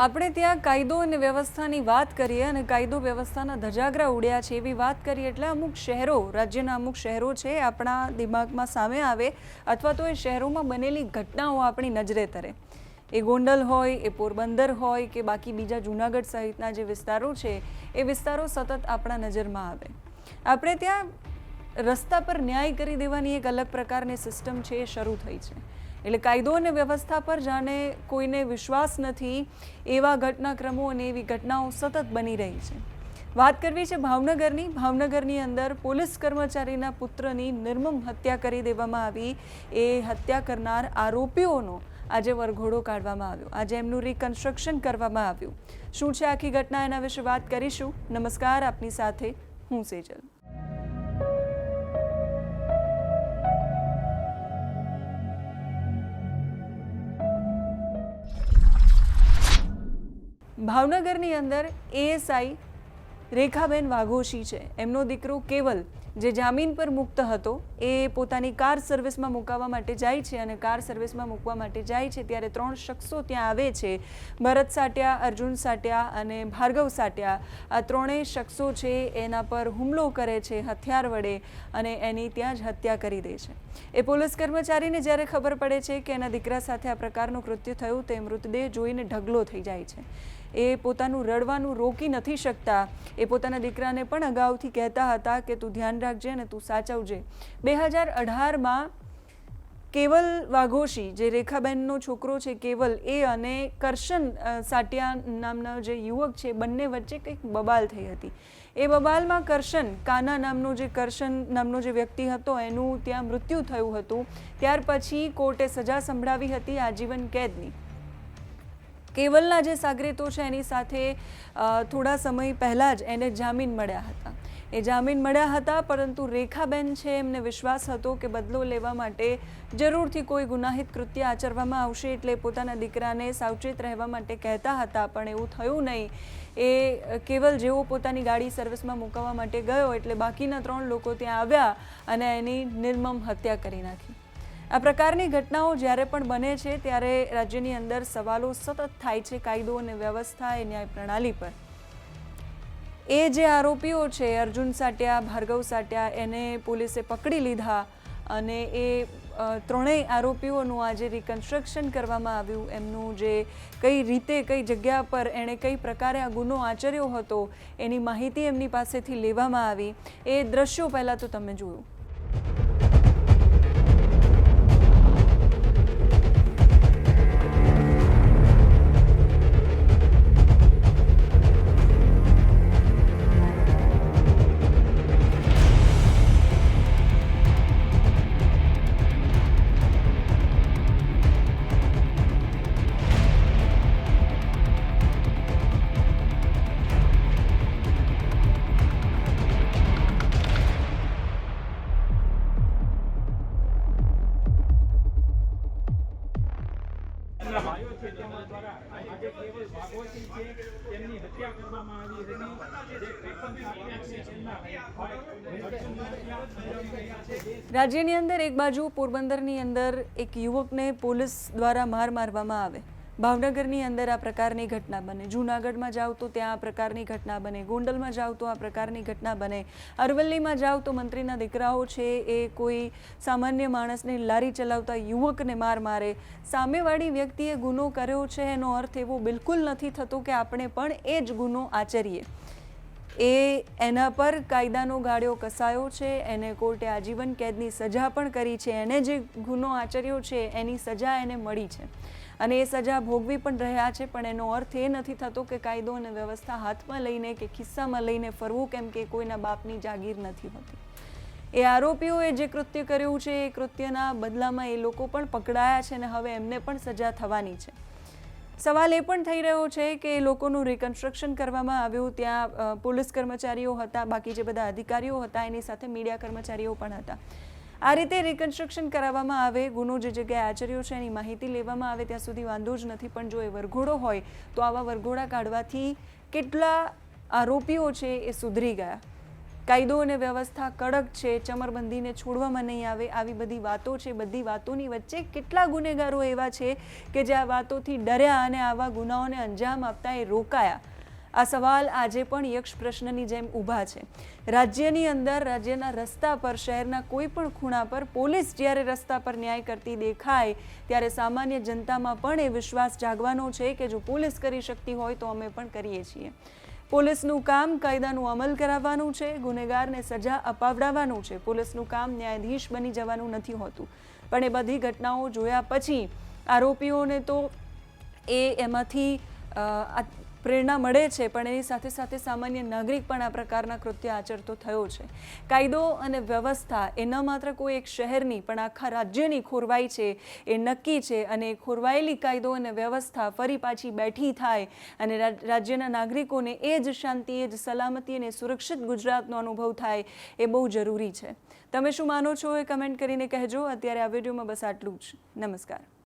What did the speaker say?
આપણે ત્યાં કાયદો અને વ્યવસ્થાની વાત કરીએ અને કાયદો વ્યવસ્થાના ધજાગરા ઉડ્યા છે એવી વાત કરીએ એટલે અમુક શહેરો, રાજ્યના અમુક શહેરો છે, આપણા દિમાગમાં સામે આવે અથવા તો એ શહેરોમાં બનેલી ઘટનાઓ આપણી નજરે તરે. એ ગોંડલ હોય, એ પોરબંદર હોય કે બાકી બીજા જૂનાગઢ સહિતના જે વિસ્તારો છે, એ વિસ્તારો સતત આપણા નજરમાં આવે. આપણે ત્યાં રસ્તા પર ન્યાય કરી દેવાની એક અલગ પ્રકારની સિસ્ટમ છે, એ શરૂ થઈ છે. એટલે કાયદો અને વ્યવસ્થા પર જાણે કોઈને વિશ્વાસ નથી, એવા ઘટનાક્રમો અને એવી ઘટનાઓ સતત બની રહી છે. વાત કરવી છે ભાવનગરની. ભાવનગરની અંદર પોલીસ કર્મચારીના પુત્રની નિર્મમ હત્યા કરી દેવામાં આવી. એ હત્યા કરનાર આરોપીઓનો આજે વરઘોડો કાઢવામાં આવ્યો. આજે એમનું રિકન્સ્ટ્રક્શન કરવામાં આવ્યું. શું છે આખી ઘટના એના વિશે વાત કરીશું? નમસ્કાર, આપની સાથે હું સેજલ. ભાવનગરની અંદર એએસઆઈ રેખાબેન વાઘોશી છે. એમનો દીકરો કેવલ, જે જામીન પર મુક્ત હતો, એ પોતાની કાર સર્વિસમાં મુકાવવા માટે જાય છે અને કાર સર્વિસમાં મૂકવા માટે જાય છે ત્યારે ત્રણ શખ્સો ત્યાં આવે છે. ભરત સાટિયા, અર્જુન સાટિયા અને ભાર્ગવ સાટિયા. આ ત્રણેય શખ્સો છે, એના પર હુમલો કરે છે, હથિયાર વડે અને એની ત્યાં જ હત્યા કરી દે છે. એ પોલીસ કર્મચારીને જ્યારે ખબર પડે છે કે એના દીકરા સાથે આ પ્રકારનું કૃત્ય થયું, તે મૃતદેહ જોઈને ઢગલો થઈ જાય છે. એ પોતાનું રડવાનું રોકી નથી શકતા. એ પોતાના દીકરાને પણ અગાઉથી કહેતા હતા કે તું ધ્યાન રાખજે અને તું સાચવજે. બે હજાર અઢારમાં કેવલ વાઘોશી, જે રેખાબેનનો છોકરો છે કેવલ, એ અને કરશન સાટિયા નામનો જે યુવક છે, બંને વચ્ચે કંઈક બબાલ થઈ હતી. એ બબાલમાં કરશન, કાના નામનો જે કરશન નામનો જે વ્યક્તિ હતો, એનું ત્યાં મૃત્યુ થયું હતું. ત્યાર પછી કોર્ટે સજા સંભળાવી હતી આજીવન કેદની. કેવલના જે સાગરીતો છે, એની સાથે થોડા સમય પહેલાં જ એને જામીન મળ્યા હતા. એ જામીન મળ્યા હતા, પરંતુ રેખાબેન છે, એમને વિશ્વાસ હતો કે બદલો લેવા માટે જરૂરથી કોઈ ગુનાહિત કૃત્ય આચરવામાં આવશે, એટલે પોતાના દીકરાને સાવચેત રહેવા માટે કહેતા હતા, પણ એવું થયું નહીં. એ કેવલ જેવો પોતાની ગાડી સર્વિસમાં મૂકવા માટે ગયો, એટલે બાકીના ત્રણ લોકો ત્યાં આવ્યા અને એની નિર્મમ હત્યા કરી નાખી. આ પ્રકારની ઘટનાઓ જ્યારે પણ બને છે, ત્યારે રાજ્યની અંદર સવાલો સતત થાય છે કાયદો અને વ્યવસ્થા એ ન્યાય પ્રણાલી પર. એ જે આરોપીઓ છે, અર્જુન સાટિયા, ભાર્ગવ સાટિયા, એને પોલીસે પકડી લીધા અને એ ત્રણેય આરોપીઓનું આજે રિકન્સ્ટ્રક્શન કરવામાં આવ્યું. એમનું જે કઈ રીતે, કઈ જગ્યા પર, એણે કઈ પ્રકારે આ ગુનો આચર્યો હતો, એની માહિતી એમની પાસેથી લેવામાં આવી. એ દ્રશ્યો પહેલાં તો તમે જોયું આજે કેવલ ભાગવતી છે તેમની હત્યા કરવામાં આવી હતી. જે ત્રેપન સાત્યા છે તેમના રાજ્યની અંદર એક બાજુ પોરબંદરની અંદર એક યુવકને પોલીસ દ્વારા માર મારવામાં આવે. ભાવનગરની અંદર આ પ્રકારની ઘટના બને. જૂનાગઢમાં જાઓ તો ત્યાં આ પ્રકારની ઘટના બને. ગોંડલમાં જાઓ તો આ પ્રકારની ઘટના બને. અરવલ્લીમાં જાઓ તો મંત્રીના દીકરાઓ છે એ કોઈ સામાન્ય માણસને લારી ચલાવતા યુવકને માર મારે. સામેવાળી વ્યક્તિએ ગુનો કર્યો છે, એનો અર્થ એવો બિલકુલ નથી થતો કે આપણે પણ એ જ ગુનો આચરીએ. એ એના પર કાયદાનો ગાળ્યો કસાયો છે, એને કોર્ટે આજીવન કેદની સજા પણ કરી છે, એને જે ગુનો આચર્યો છે, એની સજા એને મળી છે. અને એ સજા ભોગવી પણ રહ્યા છે, પણ એનો અર્થ એ નથી થતો કે કાયદો અને વ્યવસ્થા હાથમાં લઈને કે ખિસ્સામાં લઈને ફરવું કેમ કે કોઈના બાપની જાગીર નથી હોતી. એ આરોપીઓએ જે કૃત્ય કર્યું છે, એ કૃત્યના બદલામાં એ લોકો પણ પકડાયા છે અને હવે એમને પણ સજા થવાની છે. સવાલ એ પણ થઈ રહ્યો છે કે લોકોનું રિકન્સ્ટ્રક્શન કરવામાં આવ્યું, ત્યાં પોલીસ કર્મચારીઓ હતા, બાકી જે બધા અધિકારીઓ હતા, એની સાથે મીડિયા કર્મચારીઓ પણ હતા. આ રીતે રિકન્સ્ટ્રક્શન કરાવવામાં આવે, ગુનો જે જગ્યાએ આચર્યો છે, એની માહિતી લેવામાં આવે, ત્યાં સુધી વાંધો જ નથી, પણ જો એ વરઘોડો હોય, તો આવા વરઘોડા કાઢવાથી કેટલા આરોપીઓ છે એ સુધરી ગયા. કાયદો અને વ્યવસ્થા કડક છે, ચમરબંધીને છોડવામાં નહીં આવે, આવી બધી વાતો છે. બધી વાતોની વચ્ચે કેટલા ગુનેગારો એવા છે કે જે આ વાતોથી ડર્યા અને આવા ગુનાઓને અંજામ આપતા એ રોકાયા? આ સવાલ આજે પણ યક્ષ પ્રશ્નની જેમ ઊભા છે. રાજ્યની અંદર, રાજ્યના રસ્તા પર, શહેરના કોઈ પણ ખૂણા પર પોલીસ જ્યારે રસ્તા પર ન્યાય કરતી દેખાય, ત્યારે સામાન્ય જનતામાં પણ એ વિશ્વાસ જાગવાનો છે કે જો પોલીસ કરી શકતી હોય તો અમે પણ કરીએ છીએ. પોલીસનું કામ કાયદાનું અમલ કરાવવાનું છે, ગુનેગારને સજા અપાવડાવવાનું છે. પોલીસનું કામ ન્યાયાધીશ બની જવાનું નથી હોતું. પણ એ બધી ઘટનાઓ જોયા પછી આરોપીઓને તો એ એમાંથી પ્રેરણા મળે છે, પણ એની સાથે સાથે સામાન્ય નાગરિક પણ આ પ્રકારના કૃત્ય આચરતો થયો છે. કાયદો અને વ્યવસ્થા એ ન માત્ર કોઈ એક શહેરની, પણ આખા રાજ્યની ખોરવાઈ છે. એ નક્કી છે અને ખોરવાયેલી કાયદો અને વ્યવસ્થા ફરી પાછી બેઠી થાય અને રાજ્યના નાગરિકોને એ જ શાંતિ, એ જ સલામતી અને સુરક્ષિત ગુજરાતનો અનુભવ થાય એ બહુ જરૂરી છે. તમે શું માનો છો એ કમેન્ટ કરીને કહેજો. અત્યારે આ વિડીયોમાં બસ આટલું જ. નમસ્કાર.